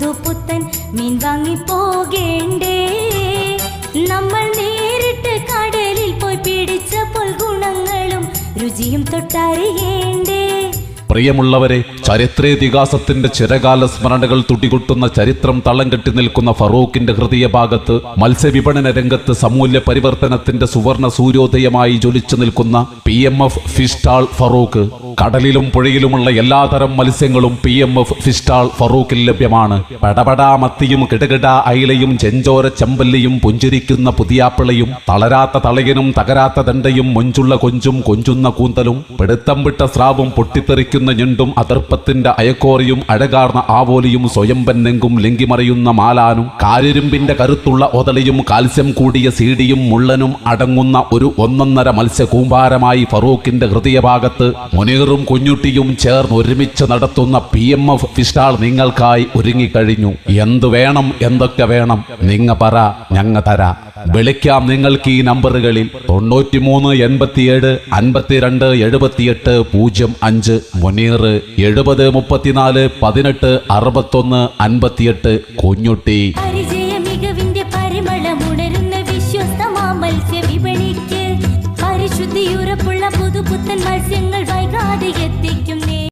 പുതു പുത്തൻ മീൻ വാങ്ങി പോകേണ്ടേ? നമ്മൾ നേരിട്ട് കടലിൽ പോയി പിടിച്ചപ്പോൾ ഗുണങ്ങളും രുചിയും തൊട്ടറിയേണ്ടേ? പ്രിയമുള്ളവരെ ചരിത്രേതിഹാസത്തിന്റെ ചിരകാല സ്മരണകൾ തുടികൊട്ടുന്ന ചരിത്രം തളം കെട്ടി നിൽക്കുന്ന ഫറൂഖിന്റെ ഹൃദയഭാഗത്ത് മത്സ്യവിപണന രംഗത്ത് സമൂല്യ പരിവർത്തനത്തിന്റെ സുവർണ സൂര്യോദയമായി ജ്വലിച്ചു നിൽക്കുന്ന P M F fish stall Farook കടലിലും പുഴയിലുമുള്ള എല്ലാതരം മത്സ്യങ്ങളും P M F fish stall ഫറൂഖിൽ ലഭ്യമാണ്. പടപടാ മത്തിയും കിടകിട അയിലയും ചെഞ്ചോര ചെമ്പല്ലിയും പുഞ്ചിരിക്കുന്ന പുതിയാപ്പിളയും തളരാത്ത തളയനും തകരാത്ത ദണ്ടയും മൊഞ്ചുള്ള കൊഞ്ചും കൊഞ്ചുന്ന കൂന്തലും പിടുത്തം വിട്ട സ്രാവും പൊട്ടിത്തെറിക്കുന്ന ഞണ്ടും അതർപ്പത്തിന്റെ അയക്കോറിയും അഴകാർന്ന ആവോലിയും സ്വയംബൻ ലിംഗിമറിയുന്ന മാലാനും കാരിരുമ്പിന്റെ കരുത്തുള്ള ഒതളിയും കാൽസ്യം കൂടിയ സീഡിയും മുള്ളനും അടങ്ങുന്ന ഒരു ഒന്നൊന്നര മത്സ്യ കൂമ്പാരമായി ഫറൂഖിന്റെ ഹൃദയഭാഗത്ത് മുനീറും കുഞ്ഞുട്ടിയും ചേർന്ന് ഒരുമിച്ച് നടത്തുന്ന പി എം എഫ് ഫിസ്റ്റാൾ നിങ്ങൾക്കായി ഒരുങ്ങിക്കഴിഞ്ഞു. എന്തു വേണം എന്തൊക്കെ വേണം നിങ്ങ പറ ഞങ്ങ തരാ. വിളിക്കാം നിങ്ങൾക്ക് ഈ നമ്പറുകളിൽ തൊണ്ണൂറ്റിമൂന്ന് എൺപത്തിയേഴ് അൻപത്തിരണ്ട് എഴുപത്തിയെട്ട് പൂജ്യം അഞ്ച് മുനീർ എഴുപത് മുപ്പത്തിനാല് പതിനെട്ട് അറുപത്തൊന്ന് അൻപത്തിയെട്ട് കുഞ്ഞുട്ടി. പരിശുദ്ധി ഉറപ്പുള്ള